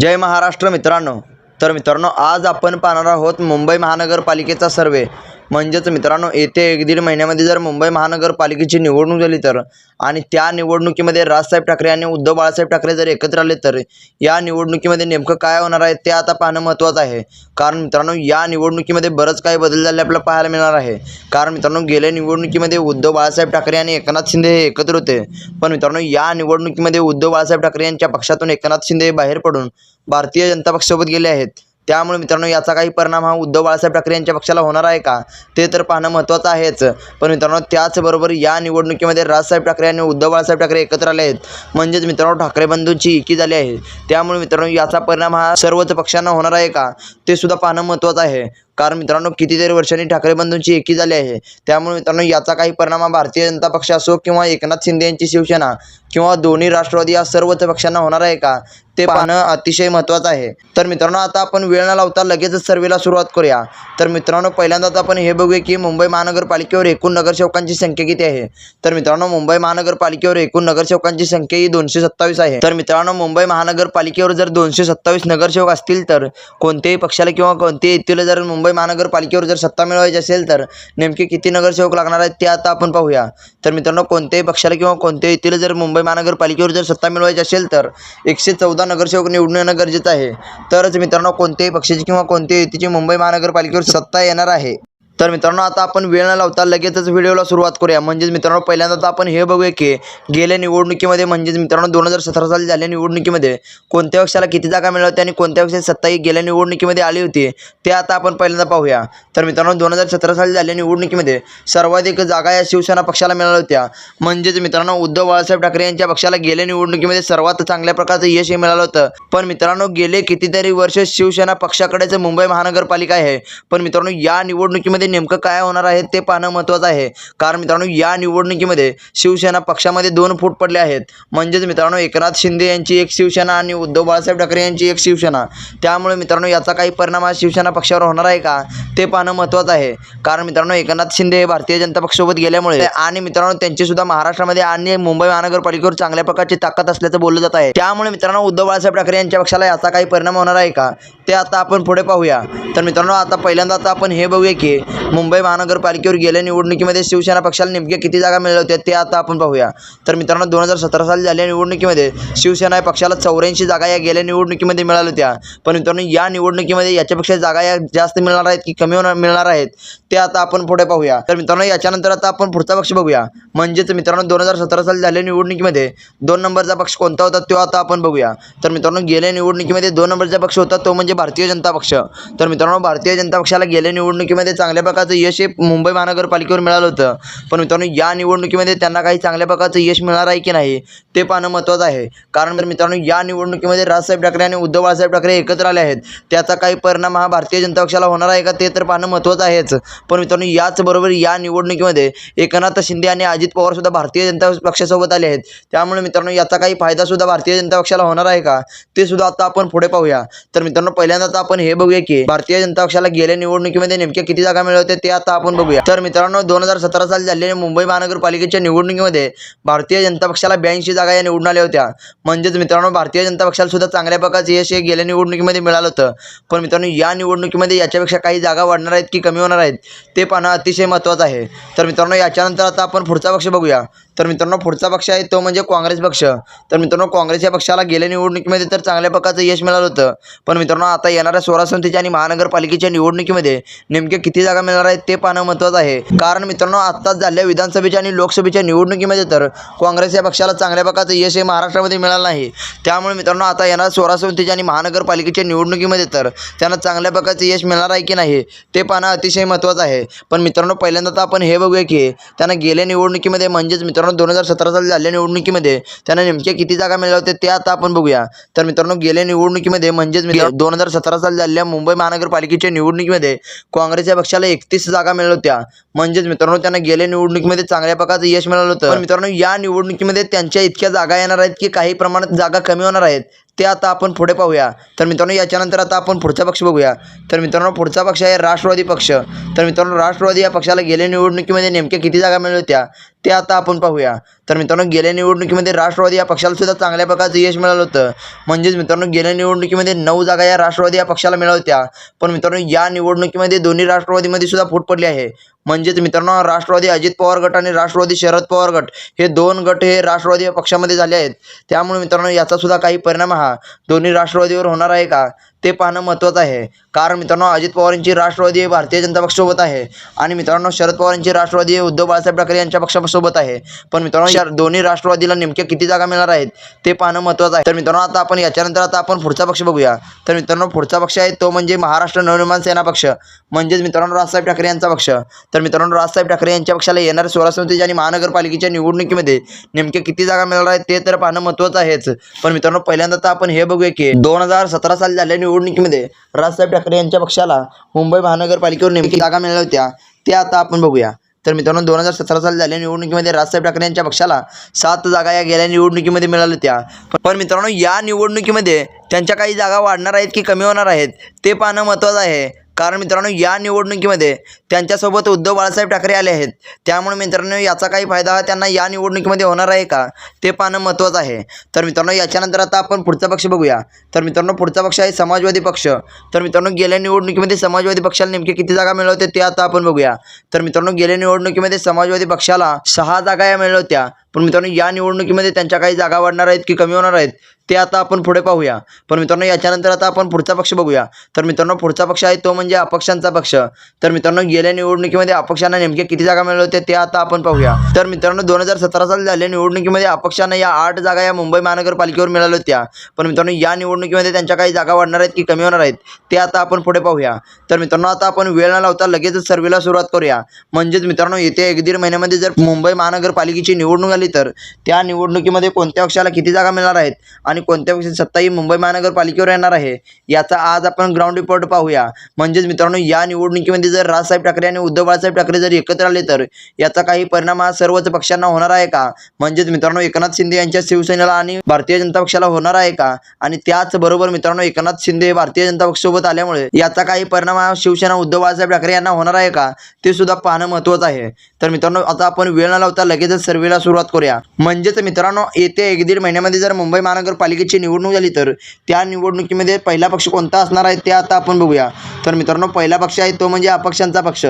जय महाराष्ट्र मित्रांनो. तर मित्रांनो आज आपण पाहणार आहोत मुंबई महानगरपालिकेचा सर्वे. म्हणजेच मित्रांनो येते एक दीड महिन्यामध्ये जर मुंबई महानगरपालिकेची निवडणूक झाली तर आणि त्या निवडणुकीमध्ये राजसाहेब ठाकरे आणि उद्धव बाळासाहेब ठाकरे जर एकत्र आले तर या निवडणुकीमध्ये नेमकं काय होणार आहे ते आता पाहणं महत्त्वाचं आहे. कारण मित्रांनो या निवडणुकीमध्ये बरंच काही बदल झाले आपल्याला पाहायला मिळणार आहे. कारण मित्रांनो गेल्या निवडणुकीमध्ये उद्धव बाळासाहेब ठाकरे आणि एकनाथ शिंदे हे एकत्र होते. पण मित्रांनो या निवडणुकीमध्ये उद्धव बाळासाहेब ठाकरे यांच्या पक्षातून एकनाथ शिंदे हे बाहेर पडून भारतीय जनता पक्षासोबत गेले आहेत. त्यामुळे मित्रांनो याचा काही परिणाम हा उद्धव बाळासाहेब ठाकरे यांच्या पक्षाला होणार आहे का? ते तर पाहणं महत्त्वाचं आहेच. पण मित्रांनो त्याचबरोबर या निवडणुकीमध्ये राजसाहेब ठाकरे आणि उद्धव बाळासाहेब ठाकरे एकत्र आले आहेत. म्हणजेच मित्रांनो ठाकरे बंधूंची एकी झाली आहे. त्यामुळे मित्रांनो याचा परिणाम हा सर्वच पक्षांना होणार आहे का? ते सुद्धा पाहणं महत्त्वाचं आहे. कारण मित्रांनो कितीतरी वर्षांनी ठाकरे बंधूंची एकी झाली आहे. त्यामुळे मित्रांनो याचा काही परिणाम हा भारतीय जनता पक्ष असो किंवा एकनाथ शिंदे यांची शिवसेना किंवा दोन्ही राष्ट्रवादी या सर्वच पक्षांना होणार आहे का ते पाहणं अतिशय महत्त्वाचं आहे. तर मित्रांनो आता आपण वेळ न लावता लगेचच सर्वेला सुरुवात करूया. तर मित्रांनो पहिल्यांदाच आपण हे बघूया की मुंबई महानगरपालिकेवर एकूण नगरसेवकांची संख्या किती आहे? तर मित्रांनो मुंबई महानगरपालिकेवर एकूण नगरसेवकांची संख्या ही दोनशे सत्तावीस आहे. तर मित्रांनो मुंबई महानगरपालिकेवर जर दोनशे सत्तावीस नगरसेवक असतील तर कोणत्याही पक्षाला किंवा कोणत्याही येथील जर मुंबई मुंबई महानगरपालिकेवर जर सत्ता मिळवायची असेल तर नेमके किती नगरसेवक लागणार आहेत ते आता आपण पाहूया. तर मित्रांनो कोणत्याही पक्षाला किंवा कोणत्याही व्यक्तीला जर मुंबई महानगरपालिकेवर जर सत्ता मिळवायची असेल तर एकशे चौदा नगरसेवक निवडून येणं गरजेचं आहे. तरच मित्रांनो कोणत्याही पक्षाची किंवा कोणत्याही व्यक्तीची मुंबई महानगरपालिकेवर सत्ता येणार आहे. तर मित्रांनो आता आपण वेळ न लावता लगेचच व्हिडिओला सुरुवात करूया. म्हणजेच मित्रांनो पहिल्यांदा तर आपण हे बघूया की गेल्या निवडणुकीमध्ये म्हणजेच मित्रांनो दोन हजार सतरा साली झाल्या निवडणुकीमध्ये कोणत्या पक्षाला किती जागा मिळाल्या होत्या आणि कोणत्या पक्षाची सत्ता ही गेल्या निवडणुकीमध्ये आली होती ते आता आपण पहिल्यांदा पाहूया. तर मित्रांनो दोन हजार सतरा साली झाल्या निवडणुकीमध्ये सर्वाधिक जागा या शिवसेना पक्षाला मिळाल्या होत्या. म्हणजेच मित्रांनो उद्धव बाळासाहेब ठाकरे यांच्या पक्षाला गेल्या निवडणुकीमध्ये सर्वात चांगल्या प्रकारचं यश हे मिळालं होतं. पण मित्रांनो गेले कितीतरी वर्ष शिवसेना पक्षाकडेच मुंबई महानगरपालिका आहे. पण मित्रांनो या निवडणुकीमध्ये नेमकं काय होणार आहे ते पाहणं महत्त्वाचं आहे. कारण मित्रांनो या निवडणुकीमध्ये शिवसेना पक्षामध्ये दोन फूट पडले आहेत. म्हणजेच मित्रांनो एकनाथ शिंदे यांची एक शिवसेना आणि उद्धव बाळासाहेब ठाकरे यांची एक शिवसेना. त्यामुळे मित्रांनो याचा काही परिणाम हा शिवसेना पक्षावर होणार आहे का ते पाहणं महत्त्वाचं आहे. कारण मित्रांनो एकनाथ शिंदे हे भारतीय जनता पक्षासोबत गेल्यामुळे आणि मित्रांनो त्यांची सुद्धा महाराष्ट्रामध्ये आणि मुंबई महानगरपालिकेवर चांगल्या प्रकारची ताकद असल्याचं बोललं जात आहे. त्यामुळे मित्रांनो उद्धव बाळासाहेब ठाकरे यांच्या पक्षाला याचा काही परिणाम होणार आहे का ते आता आपण पुढे पाहूया. तर मित्रांनो आता पहिल्यांदा आता आपण हे बघूया की मुंबई महानगरपालिकेवर गेल्या निवडणुकीमध्ये शिवसेना पक्षाला नेमक्या किती जागा मिळाल्या होत्या ते आता आपण पाहूया. तर मित्रांनो दोन हजार सतरा साली झालेल्या निवडणुकीमध्ये शिवसेना या पक्षाला चौऱ्याऐंशी जागा या गेल्या निवडणुकीमध्ये मिळाल्या होत्या. पण मित्रांनो या निवडणुकीमध्ये याच्यापेक्षा जागा या जास्त मिळणार आहेत की कमी होणार मिळणार आहेत ते आता आपण पुढे पाहूया. तर मित्रांनो याच्यानंतर आता आपण पुढचा पक्ष बघूया. म्हणजेच मित्रांनो दोन हजार सतरा साली झालेल्या निवडणुकीमध्ये दोन नंबरचा पक्ष कोणता होता तो आता आपण बघूया. तर मित्रांनो गेल्या निवडणुकीमध्ये दोन नंबरचा पक्ष होता तो म्हणजे भारतीय जनता पक्ष. तर मित्रांनो भारतीय जनता पक्षाला गेल्या निवडणुकीमध्ये चांगल्या प्रकारचं यश हे मुंबई महानगरपालिकेवर मिळालं होतं. पण मित्रांनो या निवडणुकीमध्ये त्यांना काही चांगल्या प्रकारचं यश मिळणार आहे की नाही ते पाहणं महत्त्वाचं आहे. कारण तर मित्रांनो या निवडणुकीमध्ये राजसाहेब ठाकरे आणि उद्धव बाळासाहेब ठाकरे एकत्र आले आहेत. त्याचा काही परिणाम हा भारतीय जनता पक्षाला होणार आहे का ते तर पाहणं महत्त्वाचं आहेच. पण मित्रांनो याचबरोबर या निवडणुकीमध्ये एकनाथ शिंदे आणि अजित पवारसुद्धा भारतीय जनता पक्षासोबत आले आहेत. त्यामुळे मित्रांनो याचा काही फायदा सुद्धा भारतीय जनता पक्षाला होणार आहे का ते सुद्धा आता आपण पुढे पाहूया. तर मित्रांनो पहिल्यांदा आता आपण हे बघूया की भारतीय जनता पक्षाला गेल्या निवडणुकीमध्ये नेमक्या किती जागा मिळाल्या? मिळवते ते आता आपण बघूया. तर मित्रांनो दोन हजार सतरा साली झालेल्या मुंबई महानगरपालिकेच्या निवडणुकीमध्ये भारतीय जनता पक्षाला ब्याऐंशी जागा या निवडून आल्या होत्या. म्हणजेच मित्रांनो भारतीय जनता पक्षाला सुद्धा चांगल्या प्रकारचे यश हे गेल्या निवडणुकीमध्ये मिळालं होतं. पण मित्रांनो या निवडणुकीमध्ये याच्यापेक्षा काही जागा वाढणार आहेत की कमी होणार आहेत ते पाहणं अतिशय महत्त्वाचं आहे. तर मित्रांनो याच्यानंतर आता आपण पुढचा पक्ष बघूया. तर मित्रांनो पुढचा पक्ष आहे तो म्हणजे काँग्रेस पक्ष. तर मित्रांनो काँग्रेस या पक्षाला गेल्या निवडणुकीमध्ये तर चांगल्या प्रकारचं यश मिळालं होतं. पण मित्रांनो आता येणाऱ्या स्वराज संस्थेच्या आणि महानगरपालिकेच्या निवडणुकीमध्ये नेमके किती जागा मिळणार आहेत ते पाहणं महत्त्वाचं आहे. कारण मित्रांनो आत्ताच झालेल्या विधानसभेच्या आणि लोकसभेच्या निवडणुकीमध्ये तर काँग्रेस या पक्षाला चांगल्या प्रकारचं यश हे महाराष्ट्रामध्ये मिळालं नाही. त्यामुळे मित्रांनो आता येणाऱ्या स्वराज संस्थेच्या आणि महानगरपालिकेच्या निवडणुकीमध्ये तर त्यांना चांगल्या प्रकारचं यश मिळणार आहे की नाही ते पाहणं अतिशय महत्त्वाचं आहे. पण मित्रांनो पहिल्यांदा तर आपण हे बघूया की त्यांना गेल्या निवडणुकीमध्ये म्हणजेच मित्रांनो दोन हजार सतरा साली झालेल्या निवडणुकीमध्ये त्यांना नेमक्या किती जागा मिळाल्या होत्या ते आता आपण बघूया. तर मित्रांनो गेल्या निवडणुकीमध्ये म्हणजेच दोन हजार सतरा साली झालेल्या मुंबई महानगरपालिकेच्या निवडणुकीमध्ये काँग्रेसच्या पक्षाला एकतीस जागा मिळाल्या होत्या. म्हणजेच मित्रांनो त्यांना गेल्या निवडणुकीमध्ये चांगल्या प्रकारचं यश मिळालं होतं. मित्रांनो या निवडणुकीमध्ये त्यांच्या इतक्या जागा येणार आहेत की काही प्रमाणात जागा कमी होणार आहेत? ते आता आपण पुढे पाहूया. तर मित्रांनो याच्यानंतर आता आपण पुढचा पक्ष बघूया. तर मित्रांनो पुढचा पक्ष आहे राष्ट्रवादी पक्ष. तर मित्रांनो राष्ट्रवादी या पक्षाला गेल्या निवडणुकीमध्ये नेमक्या किती जागा मिळाल्या होत्या ते आता आपण पाहूया. तर मित्रांनो गेल्या निवडणुकीमध्ये राष्ट्रवादी या पक्षाला सुद्धा चांगल्या प्रकारचं यश मिळालं होतं. म्हणजेच मित्रांनो गेल्या निवडणुकीमध्ये नऊ जागा या राष्ट्रवादी या पक्षाला मिळाल्या होत्या. पण मित्रांनो या निवडणुकीमध्ये दोन्ही राष्ट्रवादीमध्ये सुद्धा फूट पडली आहे. म्हणजेच मित्रांनो राष्ट्रवादी अजित पवार गट आणि राष्ट्रवादी शरद पवार गट हे दोन गट हे राष्ट्रवादी या पक्षामध्ये झाले आहेत. त्यामुळे मित्रांनो याचा सुद्धा काही परिणाम हा दोन्ही राष्ट्रवादीवर होणार आहे का? ते पाहणं महत्त्वाचं आहे. कारण मित्रांनो अजित पवारांची राष्ट्रवादी हे भारतीय जनता पक्षासोबत आहे. आणि मित्रांनो शरद पवारांची राष्ट्रवादी उद्धव बाळासाहेब ठाकरे यांच्या पक्षासोबत आहे. पण मित्रांनो या दोन्ही राष्ट्रवादीला नेमक्या किती जागा मिळणार आहेत ते पाहणं महत्त्वाचं आहे. तर मित्रांनो आता आपण याच्यानंतर आता आपण पुढचा पक्ष बघूया. तर मित्रांनो पुढचा पक्ष आहे तो म्हणजे महाराष्ट्र नवनिर्माण सेना पक्ष. म्हणजेच मित्रांनो राजसाहेब ठाकरे यांचा पक्ष. तर मित्रांनो राजसाहेब ठाकरे यांच्या पक्षाला येणाऱ्या सोळा समितीच्या आणि महानगरपालिकेच्या निवडणुकीमध्ये नेमक्या किती जागा मिळणार आहेत ते तर पाहणं महत्त्वाचं आहेच. पण मित्रांनो पहिल्यांदा तर आपण हे बघूया की दोन हजार सतरा साली झालेल्या निवडणुकीमध्ये राजसाहेब ठाकरे यांच्या पक्षाला मुंबई महानगरपालिकेवर नेमकी जागा मिळाल्या होत्या ते आता आपण बघूया. तर मित्रांनो दोन हजार सतरा साली झालेल्या निवडणुकीमध्ये राजसाहेब ठाकरे यांच्या पक्षाला सात जागा या गेल्या निवडणुकीमध्ये मिळाल्या होत्या. पण मित्रांनो या निवडणुकीमध्ये त्यांच्या काही जागा वाढणार आहेत की कमी होणार आहेत ते पाहणं महत्त्वाचं आहे. कारण मित्रांनो या निवडणुकीमध्ये त्यांच्यासोबत उद्धव बाळासाहेब ठाकरे आले आहेत. त्यामुळे मित्रांनो याचा काही फायदा त्यांना या निवडणुकीमध्ये होणार आहे का ते पाहणं महत्त्वाचं आहे. तर मित्रांनो याच्यानंतर आता आपण पुढचा पक्ष बघूया. तर मित्रांनो पुढचा पक्ष आहे समाजवादी पक्ष. तर मित्रांनो गेल्या निवडणुकीमध्ये समाजवादी पक्षाला नेमके किती जागा मिळवते ते आता आपण बघूया. तर मित्रांनो गेल्या निवडणुकीमध्ये समाजवादी पक्षाला सहा जागा या मिळवत्या पण मित्रांनो या निवडणुकीमध्ये त्यांच्या काही जागा वाढणार आहेत की कमी होणार आहेत ते आता आपण पुढे पाहूया. पण मित्रांनो याच्यानंतर आता आपण पुढचा पक्ष बघूया. तर मित्रांनो पुढचा पक्ष आहे तो म्हणजे अपक्षांचा पक्ष. तर मित्रांनो गेल्या निवडणुकीमध्ये अपक्षांना नेमके किती जागा मिळाल्या होत्या ते आता आपण पाहूया. तर मित्रांनो दोन हजार सतरा साली झालेल्या निवडणुकीमध्ये अपक्षांना या आठ जागा या मुंबई महानगरपालिकेवर मिळाल्या होत्या. पण मित्रांनो या निवडणुकीमध्ये त्यांच्या काही जागा वाढणार आहेत की कमी होणार आहेत ते आता आपण पुढे पाहूया. तर मित्रांनो आता आपण वेळ न लावता लगेचच सर्वेला सुरुवात करूया. म्हणजेच मित्रांनो येत्या एक दीड महिन्यामध्ये जर मुंबई महानगरपालिकेची निवडणूक आली तर त्या निवडणुकीमध्ये कोणत्या पक्षाला किती जागा मिळणार आहेत आणि कोणत्या पक्षाची सत्ता ही मुंबई महानगरपालिकेवर येणार आहे याचा आज आपण ग्राउंड रिपोर्ट पाहूया. म्हणजेच मित्रांनो या निवडणुकीमध्ये जर राजसाहेब ठाकरे आणि उद्धव बाळासाहेब ठाकरे जर एकत्र आले तर याचा काही परिणाम हा सर्वच पक्षांना होणार आहे का? म्हणजेच मित्रांनो एकनाथ शिंदे यांच्या शिवसेनेला आणि भारतीय जनता पक्षाला होणार आहे का? आणि त्याचबरोबर मित्रांनो एकनाथ शिंदे हे भारतीय जनता पक्षासोबत आल्यामुळे याचा काही परिणाम हा शिवसेना उद्धव बाळासाहेब ठाकरे यांना होणार आहे का? ते सुद्धा पाहणं महत्त्वाचं आहे. तर मित्रांनो आता आपण वेळ न लावता लगेचच सर्वेला सुरुवात करूया. म्हणजेच मित्रांनो येत्या एक दीड महिन्यामध्ये जर मुंबई महानगर महानगरपालिकेची निवडणूक झाली तर त्या निवडणुकीमध्ये पहिला पक्ष कोणता असणार आहे ते आता आपण बघूया. तर मित्रांनो पहिला पक्ष आहे तो म्हणजे अपक्षांचा पक्ष.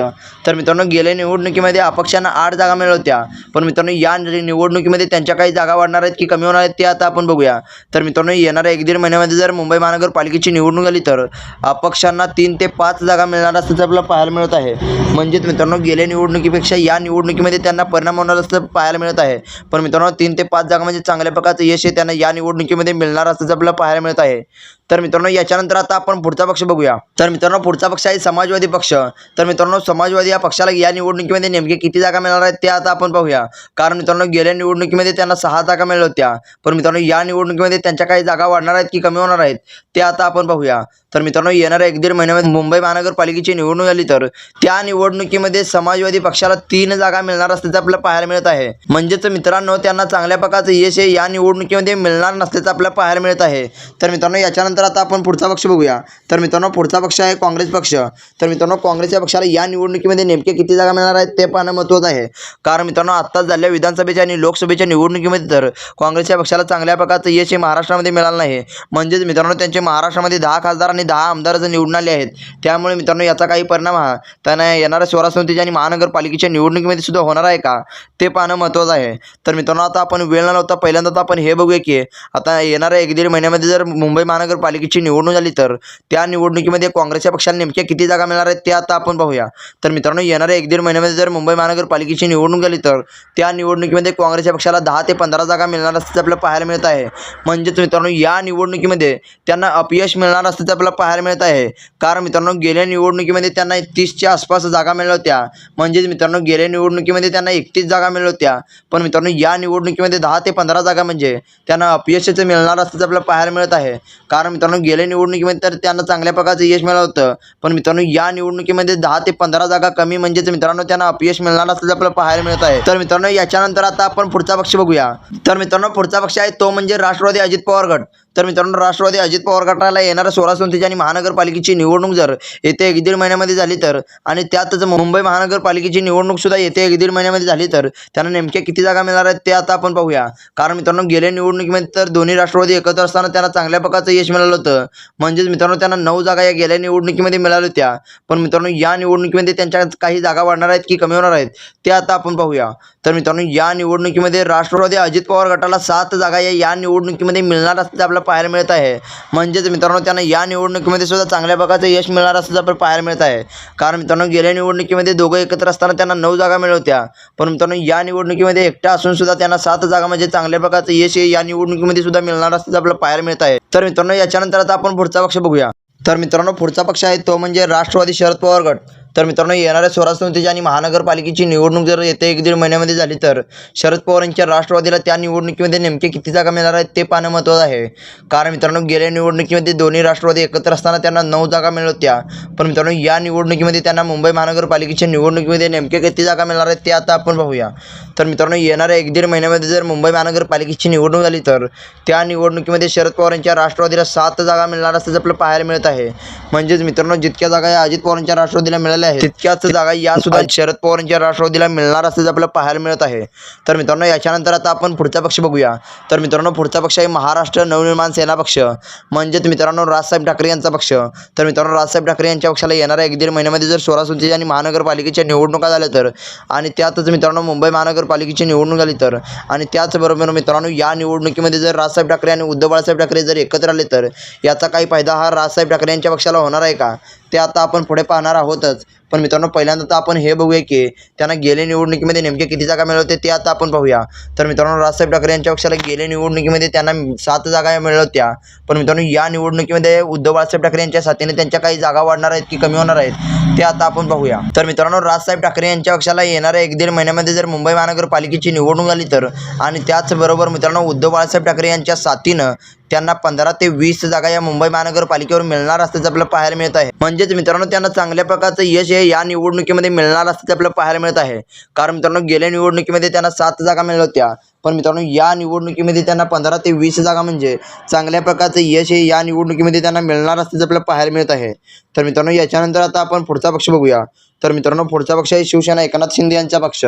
तर मित्रांनो गेल्या निवडणुकीमध्ये अपक्षांना आठ जागा मिळत होत्या पण मित्रांनो या निवडणुकीमध्ये त्यांच्या काही जागा वाढणार आहेत की कमी होणार आहेत ते आता आपण बघूया. तर मित्रांनो येणाऱ्या एक दीड महिन्यामध्ये जर मुंबई महानगरपालिकेची निवडणूक झाली तर अपक्षांना तीन ते पाच जागा मिळणार असल्याचं आपल्याला पाहायला मिळत आहे. म्हणजेच मित्रांनो गेल्या निवडणुकीपेक्षा या निवडणुकीमध्ये त्यांना परिणाम होणार असं पाहायला मिळत आहे. पण मित्रांनो तीन ते पाच जागा म्हणजे चांगल्या प्रकारचं यश हे त्यांना या निवडणुकीमध्ये मिळणार असल्याचं आपल्याला पाहायला मिळत आहे तर मित्रांनो याच्यानंतर आता आपण पुढचा पक्ष बघूया. तर मित्रांनो पुढचा पक्ष आहे समाजवादी पक्ष. तर मित्रांनो समाजवादी या पक्षाला या निवडणुकीमध्ये नेमके किती जागा मिळणार आहेत ते आता आपण पाहूया. कारण मित्रांनो गेल्या निवडणुकीमध्ये त्यांना सहा जागा मिळाल्या होत्या. पण मित्रांनो या निवडणुकीमध्ये त्यांच्या काही जागा वाढणार आहेत की कमी होणार आहेत ते आता आपण पाहूया. तर मित्रांनो येणाऱ्या एक दीड महिन्यामध्ये मुंबई महानगरपालिकेची निवडणूक झाली तर त्या निवडणुकीमध्ये समाजवादी पक्षाला तीन जागा मिळणार असल्याचं आपल्याला पाहायला मिळत आहे. म्हणजेच मित्रांनो त्यांना चांगल्या प्रकारचं यश हे या निवडणुकीमध्ये मिळणार नसल्याचं आपल्याला पाहायला मिळत आहे. तर मित्रांनो याच्यानंतर आता आपण पुढचा पक्ष बघूया. तर मित्रांनो पुढचा पक्ष आहे काँग्रेस पक्ष. तर मित्रांनो काँग्रेसच्या पक्षाला या निवडणुकीमध्ये नेमके किती जागा मिळणार आहेत ते पाहणं महत्त्वाचं आहे. कारण मित्रांनो आत्ताच झालेल्या विधानसभेच्या आणि लोकसभेच्या निवडणुकीमध्ये तर काँग्रेसच्या पक्षाला चांगल्या प्रकारचं यश हे महाराष्ट्रामध्ये मिळालं नाही. म्हणजेच मित्रांनो त्यांचे महाराष्ट्रामध्ये दहा खासदार आणि दहा आमदार जर निवडून आले आहेत त्यामुळे मित्रांनो याचा काही परिणाम हा त्यांना येणाऱ्या स्वराज समितीच्या आणि महानगरपालिकेच्या निवडणुकीमध्ये सुद्धा होणार आहे का ते पाहणं महत्त्वाचं आहे. तर मित्रांनो आता आपण वेळ न लावता पहिल्यांदा तर आपण हे बघूया की आता येणाऱ्या एक दीड महिन्यामध्ये जर मुंबई महानगरपालिकेची निवडणूक झाली तर त्या निवडणुकीमध्ये काँग्रेसच्या पक्षाला नेमक्या किती जागा मिळणार आहेत ते आता आपण पाहूया. तर मित्रांनो येणाऱ्या एक दीड महिन्यामध्ये जर मुंबई महानगरपालिकेची निवडणूक झाली तर त्या निवडणुकीमध्ये काँग्रेसच्या पक्षाला दहा ते पंधरा जागा मिळणार असल्याचं आपल्याला पाहायला मिळत आहे. म्हणजेच मित्रांनो या निवडणुकीमध्ये त्यांना अपयश मिळणार असल्याचं आपल्याला पाहायला मिळत आहे. कारण मित्रांनो गेल्या निवडणुकीमध्ये त्यांना तीसच्या आसपास जागा मिळल्या होत्या. म्हणजेच मित्रांनो गेल्या निवडणुकीमध्ये त्यांना एकतीस जागा मिळल्या होत्या. पण मित्रांनो या निवडणुकीमध्ये दहा ते पंधरा जागा म्हणजे त्यांना अपयशाचं मिळणार असल्याचं आपल्याला पाहायला मिळत आहे. कारण मित्रांनो गेल्या निवडणुकीमध्ये तर त्यांना चांगल्या प्रकारचं यश मिळालं होतं. पण मित्रांनो या निवडणुकीमध्ये दहा ते पंधरा जागा कमी म्हणजेच मित्रांनो त्यांना अपयश मिळणार असल्याचं आपल्याला पाहायला मिळत आहे. तर मित्रांनो याच्यानंतर आता आपण पुढचा पक्ष बघूया. तर मित्रांनो पुढचा पक्ष आहे तो म्हणजे राष्ट्रवादी अजित पवार गट. तर मित्रांनो राष्ट्रवादी अजित पवार गटाला येणाऱ्या सोळा संस्थेची आणि महानगरपालिकेची निवडणूक जर येत्या एक दीड महिन्यामध्ये झाली तर आणि त्यातच मुंबई महानगरपालिकेची निवडणूक सुद्धा येत्या एक दीड महिन्यामध्ये झाली तर त्यांना नेमक्या किती जागा मिळणार आहेत ते आता आपण पाहूया. कारण मित्रांनो गेल्या निवडणुकीमध्ये तर दोन्ही राष्ट्रवादी एकत्र असताना त्यांना चांगल्या प्रकारचं यश मिळालं होतं. म्हणजेच मित्रांनो त्यांना नऊ जागा या गेल्या निवडणुकीमध्ये मिळाल्या होत्या. पण मित्रांनो या निवडणुकीमध्ये त्यांच्या काही जागा वाढणार आहेत की कमी होणार आहेत ते आता आपण पाहूया. तर मित्रांनो या निवडणुकीमध्ये राष्ट्रवादी अजित पवार गटाला सात जागा या या निवडणुकीमध्ये मिळणार असल्याचं आपल्याला पाहायला मिळत आहे. म्हणजेच मित्रांनो त्यांना या निवडणुकीमध्ये सुद्धा चांगल्या प्रकारचं यश मिळणार असल्याचं आपल्याला पाहायला मिळत आहे. कारण मित्रांनो गेल्या निवडणुकीमध्ये दोघं एकत्र असताना त्यांना नऊ जागा मिळवत्या पण मित्रांनो या निवडणुकीमध्ये एकटा असून सुद्धा त्यांना सात जागा म्हणजे चांगल्या प्रकारचं यश या निवडणुकीमध्ये सुद्धा मिळणार असल्याचं आपल्याला पाहायला मिळत आहे. तर मित्रांनो याच्यानंतर आता आपण पुढचा पक्ष बघूया. तर मित्रांनो पुढचा पक्ष आहे तो म्हणजे राष्ट्रवादी शरद पवार गट. तर मित्रांनो येणाऱ्या स्वराज्य संस्थेची आणि महानगरपालिकेची निवडणूक जर येत्या एक दीड महिन्यामध्ये झाली तर शरद पवार यांच्या राष्ट्रवादीला त्या निवडणुकीमध्ये नेमके किती जागा मिळणार आहेत ते पाहणं महत्त्वाचं आहे. कारण मित्रांनो गेल्या निवडणुकीमध्ये दोन्ही राष्ट्रवादी एकत्र असताना त्यांना नऊ जागा मिळत होत्या. पण मित्रांनो या निवडणुकीमध्ये त्यांना मुंबई महानगरपालिकेच्या निवडणुकीमध्ये नेमके किती जागा मिळणार आहेत ते आता आपण पाहूया. तर मित्रांनो येणाऱ्या एक दीड महिन्यामध्ये जर मुंबई महानगरपालिकेची निवडणूक झाली तर त्या निवडणुकीमध्ये शरद पवार यांच्या राष्ट्रवादीला सात जागा मिळणार असल्याचं आपल्याला पाहायला मिळत आहे. म्हणजेच मित्रांनो जितक्या जागा या अजित पवारांच्या राष्ट्रवादीला मिळाल्या आहेत तितक्याच जागा या सुद्धा शरद पवार यांच्या राष्ट्रवादीला मिळणार असल्याचं आपल्याला पाहायला मिळत आहे. तर मित्रांनो याच्यानंतर आता आपण पुढचा पक्ष बघूया. तर मित्रांनो पुढचा पक्ष आहे महाराष्ट्र नवनिर्माण सेना पक्ष. म्हणजेच मित्रांनो राजसाहेब ठाकरे यांचा पक्ष. तर मित्रांनो राजसाहेब ठाकरे यांच्या पक्षाला येणाऱ्या एक दीड महिन्यामध्ये जर सोळा सुंची आणि महानगरपालिकेच्या निवडणुका झाल्या तर आणि त्यातच मित्रांनो मुंबई महानगरपालिकेची निवडणूक झाली तर आणि त्याचबरोबर मित्रांनो या निवडणुकीमध्ये जर राजसाहेब ठाकरे आणि उद्धव बाळासाहेब ठाकरे जर एकत्र आले तर याचा काही फायदा हा राजसाहेब ठाकरे यांच्या पक्षाला होणार आहे का? ते आता आपण पुढे पाहणार आहोतच. पण मित्रांनो पहिल्यांदा तर आपण हे बघूया की त्यांना गेल्या निवडणुकीमध्ये नेमके किती जागा मिळवते ते आता आपण पाहूया. तर मित्रांनो राजसाहेब ठाकरे यांच्या पक्षाला गेल्या निवडणुकीमध्ये त्यांना सात जागा मिळवत्या होत्या. पण मित्रांनो या निवडणुकीमध्ये उद्धव बाळासाहेब ठाकरे यांच्या साथीने त्यांच्या काही जागा वाढणार आहेत की कमी होणार आहेत ते आता आपण पाहूया. तर मित्रांनो राजसाहेब ठाकरे यांच्या पक्षाला येणाऱ्या एक दीड महिन्यामध्ये जर मुंबई महानगरपालिकेची निवडणूक झाली तर आणि त्याचबरोबर मित्रांनो उद्धव बाळासाहेब ठाकरे यांच्या साथीनं त्यांना पंधरा ते वीस जागा या मुंबई महानगरपालिकेवर मिळणार असल्याचं आपल्याला पाहायला मिळत आहे. म्हणजेच मित्रांनो त्यांना चांगल्या प्रकारचं यश हे या निवडणुकीमध्ये मिळणार असल्याचं आपल्याला पाहायला मिळत आहे. कारण मित्रांनो गेल्या निवडणुकीमध्ये त्यांना सात जागा मिळत होत्या. पण मित्रांनो या निवडणुकीमध्ये त्यांना पंधरा ते वीस जागा म्हणजे चांगल्या प्रकारचं यश हे या निवडणुकीमध्ये त्यांना मिळणार असल्याचं आपल्याला पाहायला मिळत आहे. तर मित्रांनो याच्यानंतर आता आपण पुढचा पक्ष बघूया. तर मित्रांनो पुढचा पक्ष आहे शिवसेना एकनाथ शिंदे यांचा पक्ष.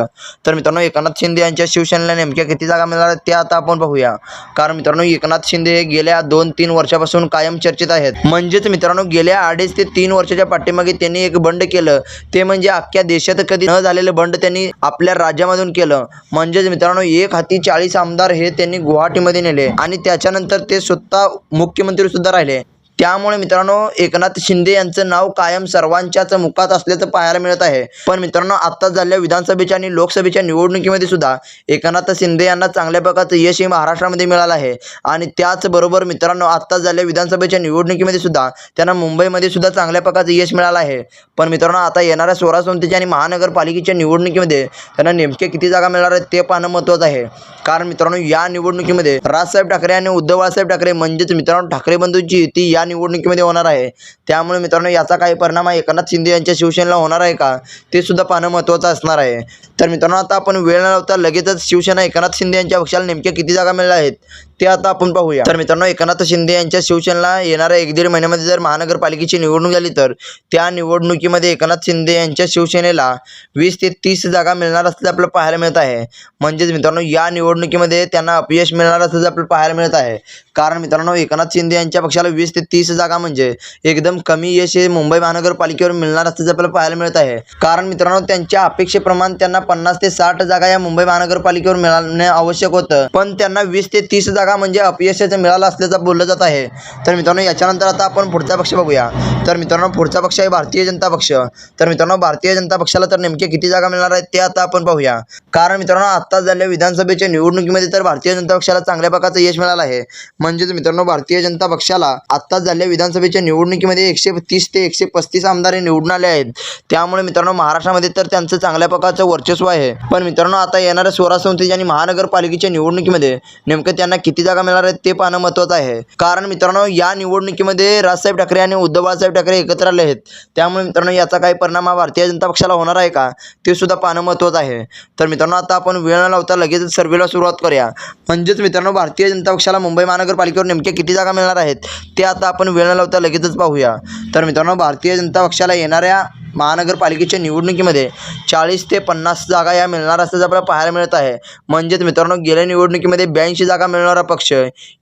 तर मित्रांनो एकनाथ शिंदे यांच्या शिवसेनेला नेमक्या किती जागा मिळणार आहेत ते आता आपण पाहूया कारण मित्रांनो एकनाथ शिंदे हे गेल्या दोन तीन वर्षापासून कायम चर्चेत आहेत. म्हणजेच मित्रांनो गेल्या अडीच ते तीन वर्षाच्या पाठीमागे त्यांनी एक बंड केलं. ते म्हणजे अख्ख्या देशात कधी न झालेलं बंड त्यांनी आपल्या राज्यामधून केलं. म्हणजेच मित्रांनो एक हाती चाळीस आमदार हे त्यांनी गुवाहाटीमध्ये नेले. आणि त्याच्यानंतर ते स्वतः मुख्यमंत्री सुद्धा राहिले. त्यामुळे मित्रांनो एकनाथ शिंदे यांचं नाव कायम सर्वांच्याच मुखात असल्याचं पाहायला मिळत आहे. पण मित्रांनो आत्ताच झालेल्या विधानसभेच्या आणि लोकसभेच्या निवडणुकीमध्ये सुद्धा एकनाथ शिंदे यांना चांगल्या प्रकारचं यश हे महाराष्ट्रामध्ये मिळालं आहे. आणि त्याचबरोबर मित्रांनो आत्ताच झालेल्या विधानसभेच्या निवडणुकीमध्ये सुद्धा त्यांना मुंबईमध्ये सुद्धा चांगल्या प्रकारचं यश मिळालं आहे. पण मित्रांनो आता येणाऱ्या सोळा संस्थेच्या आणि महानगरपालिकेच्या निवडणुकीमध्ये त्यांना नेमके किती जागा मिळणार आहेत ते पाहणं महत्त्वाचं आहे. कारण मित्रांनो या निवडणुकीमध्ये राजसाहेब ठाकरे आणि उद्धव बाळासाहेब ठाकरे म्हणजेच मित्रांनो ठाकरे बंधूंची युती या निवडणुकीमध्ये होणार आहे. त्यामुळे मित्रांनो याचा काही परिणाम एकनाथ शिंदे यांच्या शिवसेनेला होणार आहे का? ते सुद्धा पाहणं महत्त्वाचं असणार आहे. तर मित्रांनो आता आपण वेळ न लावता लगेचच शिवसेना एकनाथ शिंदे यांच्या पक्षाला नेमक्या किती जागा मिळाल्या आहेत? ते आता आपण पाहूया. तर मित्रांनो एकनाथ शिंदे यांच्या शिवसेनेला येणाऱ्या एक दीड महिन्यामध्ये जर महानगरपालिकेची निवडणूक झाली तर त्या निवडणुकीमध्ये एकनाथ शिंदे यांच्या शिवसेनेला वीस ते तीस जागा मिळणार असल्याचं आपल्याला पाहायला मिळत आहे. म्हणजेच मित्रांनो या निवडणुकीमध्ये त्यांना अपयश मिळणार असल्याचं आपल्याला पाहायला मिळत आहे. कारण मित्रांनो एकनाथ शिंदे यांच्या पक्षाला वीस ते तीस जागा म्हणजे एकदम कमी यश हे मुंबई महानगरपालिकेवर मिळणार असल्याचं आपल्याला पाहायला मिळत आहे. कारण मित्रांनो त्यांच्या अपेक्षेप्रमाणे त्यांना पन्नास ते साठ जागा या मुंबई महानगरपालिकेवर मिळणे आवश्यक होतं. पण त्यांना वीस ते तीस जागा म्हणजे अपयशाचं मिळालं असल्याचं बोललं जात आहे. तर मित्रांनो याच्यानंतर आता आपण पुढचा पक्ष बघूया. तर मित्रांनो पुढचा पक्ष आहे भारतीय जनता पक्ष. तर मित्रांनो भारतीय जनता पक्षाला तर नेमके किती जागा मिळणार आहेत ते आता आपण पाहूया. कारण मित्रांनो आत्ताच झालेल्या विधानसभेच्या निवडणुकीमध्ये तर भारतीय जनता पक्षाला चांगल्या प्रकारचं यश मिळालं आहे. म्हणजेच मित्रांनो भारतीय जनता पक्षाला आत्ताच झालेल्या विधानसभेच्या निवडणुकीमध्ये एकशे तीस ते एकशे पस्तीस आमदार हे निवडून आले आहेत. त्यामुळे मित्रांनो महाराष्ट्रामध्ये तर त्यांचं चांगल्या प्रकारचं वर्चस्व आहे. पण मित्रांनो आता येणाऱ्या स्वराज संस्थेच्या आणि महानगरपालिकेच्या निवडणुकीमध्ये नेमकं त्यांना किती किती जागा मिळणार आहेत ते पाहणं महत्त्वाचं आहे. कारण मित्रांनो या निवडणुकीमध्ये राजसाहेब ठाकरे आणि उद्धव बाळासाहेब ठाकरे एकत्र आले आहेत. त्यामुळे मित्रांनो याचा काही परिणाम हा भारतीय जनता पक्षाला होणार आहे का? ते सुद्धा पाहणं महत्त्वाचं आहे. तर मित्रांनो आता आपण वेळ न लावता लगेचच सर्वेला सुरुवात करूया. म्हणजेच मित्रांनो भारतीय जनता पक्षाला मुंबई महानगरपालिकेवर नेमक्या किती जागा मिळणार आहेत ते आता आपण वेळ न लावता लगेचच पाहूया. तर मित्रांनो भारतीय जनता पक्षाला येणाऱ्या महानगरपालिकेच्या निवडणुकीमध्ये चाळीस ते पन्नास जागा या मिळणार असल्याचं आपल्याला पाहायला मिळत आहे. म्हणजेच मित्रांनो गेल्या निवडणुकीमध्ये ब्याऐंशी जागा मिळणारा पक्ष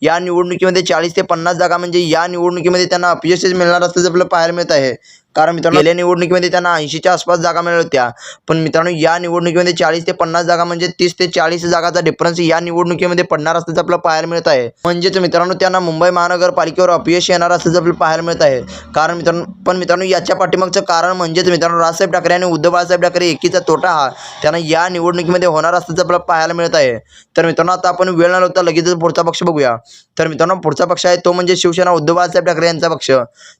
या निवडणुकीमध्ये चाळीस ते पन्नास जागा म्हणजे या निवडणुकीमध्ये त्यांना अपयशच मिळणार असल्याचं आपल्याला पाहायला मिळत आहे. कारण मित्रांनो गेल्या निवडणुकीमध्ये त्यांना ऐंशीच्या आसपास जागा मिळाल्या होत्या. पण मित्रांनो या निवडणुकीमध्ये चाळीस ते पन्नास जागा म्हणजे तीस ते चाळीस जागाचा डिफरन्स या निवडणुकीमध्ये पडणार असल्याचं आपल्याला पाहायला मिळत आहे. म्हणजेच मित्रांनो त्यांना मुंबई महानगरपालिकेवर अपयश येणार असल्याचं आपल्याला पाहायला मिळत आहे. कारण मित्रांनो पण मित्रांनो याच्या पाठीमागचं कारण म्हणजेच मित्रांनो राजसाहेब ठाकरे आणि उद्धव बाळासाहेब ठाकरे एकीचा तोटा हा त्यांना या निवडणुकीमध्ये होणार असल्याचं आपल्याला पाहायला मिळत आहे. तर मित्रांनो आता आपण वेळ न लावता लगेचच पुढचा पक्ष बघूया. तर मित्रांनो पुढचा पक्ष आहे तो म्हणजे शिवसेना उद्धव बाळासाहेब ठाकरे यांचा पक्ष.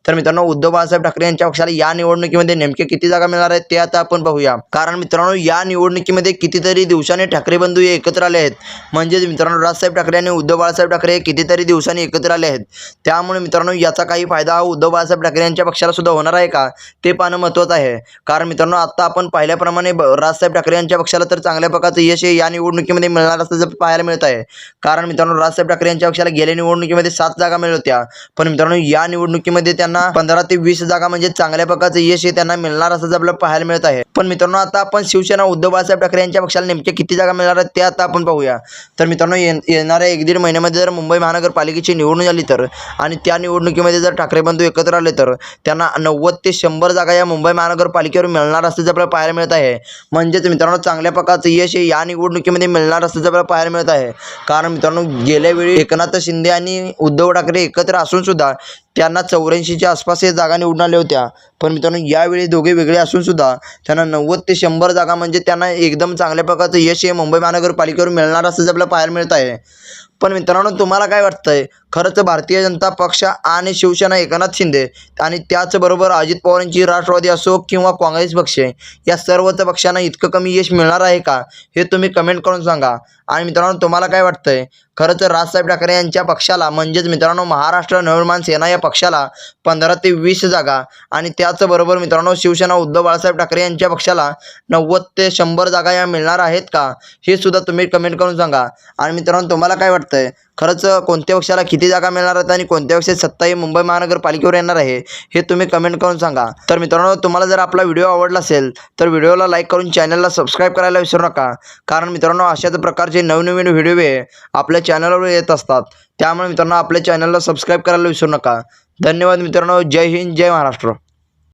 तर मित्रांनो उद्धव बाळासाहेब ठाकरे यांच्या पक्षाला या निवडणुकीमध्ये नेमके किती जागा मिळणार आहेत ते आता आपण पाहूया कारण मित्रांनो या निवडणुकीमध्ये कितीतरी दिवसांनी ठाकरे बंधू हे एकत्र आले आहेत. म्हणजेच मित्रांनो राजसाहेब ठाकरे आणि उद्धव बाळासाहेब ठाकरे हे कितीतरी दिवसांनी एकत्र आले आहेत. त्यामुळे मित्रांनो याचा काही फायदा हा उद्धव बाळासाहेब ठाकरे यांच्या पक्षाला सुद्धा होणार आहे का? ते पाहणं महत्त्वाचं आहे. कारण मित्रांनो आता आपण पाहिल्याप्रमाणे ब- राजसाहेब ठाकरे यांच्या पक्षाला तर चांगल्या प्रकारचं यश हे या निवडणुकीमध्ये मिळणार असल्याचं पाहायला मिळत आहे. कारण मित्रांनो राजसाहेब ठाकरे यांच्या पक्षाला गेल्या निवडणुकीमध्ये सात जागा मिळत होत्या. पण मित्रांनो या निवडणुकीमध्ये त्यांना पंधरा ते वीस जागा म्हणजे चांगल्या चांगल्या प्रकारचं यश हे त्यांना मिळणार असं आपल्याला पाहायला मिळत आहे. पण मित्रांनो आता आपण शिवसेना उद्धव बाळासाहेब ठाकरे यांच्या पक्षाला नेमके किती जागा मिळणार आहेत ते आता आपण पाहूया. तर मित्रांनो ये येणाऱ्या एक दीड महिन्यामध्ये जर मुंबई महानगरपालिकेची निवडणूक झाली तर आणि त्या निवडणुकीमध्ये जर ठाकरे बंधू एकत्र आले तर त्यांना नव्वद ते शंभर जागा या मुंबई महानगरपालिकेवर मिळणार असल्याचं आपल्याला पाहायला मिळत आहे. म्हणजेच मित्रांनो चांगल्या प्रकारचं यश हे या निवडणुकीमध्ये मिळणार असल्याचं आपल्याला पाहायला मिळत आहे. कारण मित्रांनो गेल्या वेळी एकनाथ शिंदे आणि उद्धव ठाकरे एकत्र असून सुद्धा त्यांना चौऱ्याऐंशीच्या आसपास हे जागा निवडून आल्या होत्या. पण मित्रांनो यावेळी दोघे वेगळे असून सुद्धा त्यांना नव्वद ते शंभर जागा म्हणजे त्यांना एकदम चांगल्या प्रकारचं यश हे मुंबई महानगरपालिकेवर मिळणार असल्याचं आपल्याला पाहायला मिळत आहे. पण मित्रांनो तुम्हाला काय वाटतंय? खरंच भारतीय जनता पक्ष आणि शिवसेना एकनाथ शिंदे आणि त्याचबरोबर अजित पवारांची राष्ट्रवादी असो किंवा काँग्रेस पक्ष या सर्वच पक्षांना इतकं कमी यश मिळणार आहे का हे तुम्ही कमेंट करून सांगा. आणि मित्रांनो तुम्हाला काय वाटतंय? खरंच राजसाहेब ठाकरे यांच्या पक्षाला म्हणजेच मित्रांनो महाराष्ट्र नवनिर्माण सेना या पक्षाला पंधरा ते वीस जागा आणि त्याचबरोबर मित्रांनो शिवसेना उद्धव बाळासाहेब ठाकरे यांच्या पक्षाला नव्वद ते शंभर जागा या मिळणार आहेत का हे सुद्धा तुम्ही कमेंट करून सांगा. आणि मित्रांनो तुम्हाला काय वाटतंय? खरंच कोणत्या पक्षाला किती जागा मिळणार आहेत आणि कोणत्या पक्षाची सत्ता ही मुंबई महानगरपालिकेवर येणार आहे हे तुम्ही कमेंट करून सांगा. तर मित्रांनो तुम्हाला जर आपला व्हिडिओ आवडला असेल तर व्हिडिओला लाईक करून चॅनलला सबस्क्राईब करायला विसरू नका. कारण मित्रांनो अशाच प्रकारचे नवनवीन व्हिडिओ हे आपल्या चॅनलवर येत असतात. त्यामुळे मित्रांनो आपल्या चॅनलला सबस्क्राईब करायला विसरू नका. धन्यवाद मित्रांनो. जय हिंद जय महाराष्ट्र.